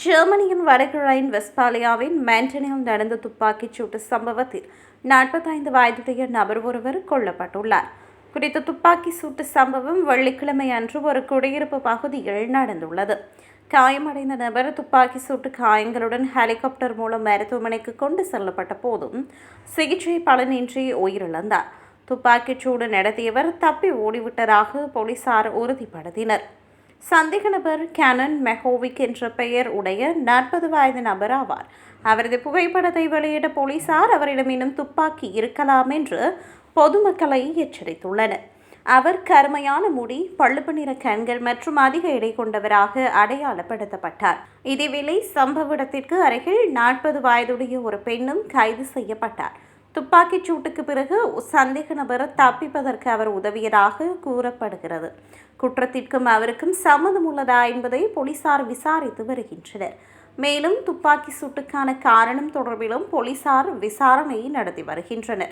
ஜெர்மனியின் வடக்கு ரைன் வெஸ்பாலியாவின் மேண்டனில் நடந்த துப்பாக்கிச் சூட்டு சம்பவத்தில் நாற்பத்தைந்து வயதுடைய நபர் ஒருவர் கொல்லப்பட்டுள்ளார். குறித்த துப்பாக்கி சூட்டு சம்பவம் வெள்ளிக்கிழமை அன்று ஒரு குடியிருப்பு பகுதியில் நடந்துள்ளது. காயமடைந்த நபர் துப்பாக்கி சூட்டு காயங்களுடன் ஹெலிகாப்டர் மூலம் மருத்துவமனைக்கு கொண்டு செல்லப்பட்ட போதும் சிகிச்சை பலனின்றி உயிரிழந்தார். துப்பாக்கிச் சூடு நடத்தியவர் தப்பி ஓடிவிட்டதாக போலீசார் உறுதிப்படுத்தினர். சந்தேக நபர் கேனன் மெஹோவிக் என்ற பெயர் உடைய நாற்பது வயது நபர் ஆவார். அவரது புகைப்படத்தை வெளியிட்ட போலீசார் அவரிடம் இன்னும் துப்பாக்கி இருக்கலாம் என்று பொதுமக்களை எச்சரித்துள்ளனர். அவர் கருமையான முடி பழுப்பு நிற கண்கள் மற்றும் அதிக எடை கொண்டவராக அடையாளப்படுத்தப்பட்டார். இதேவேளை சம்பவ இடத்திற்கு அருகில் நாற்பது வயதுடைய ஒரு பெண்ணும் கைது செய்யப்பட்டார். துப்பாக்கிச் சூட்டுக்கு பிறகு சந்தேக நபர் தப்பிப்பதற்கு அவர் உதவியதாக கூறப்படுகிறது. குற்றத்திற்கும் அவருக்கும் சம்மதம் உள்ளதா என்பதை போலீசார் விசாரித்து வருகின்றனர். மேலும் துப்பாக்கி சூட்டுக்கான காரணம் தொடர்பிலும் போலீசார் விசாரணை நடத்தி வருகின்றனர்.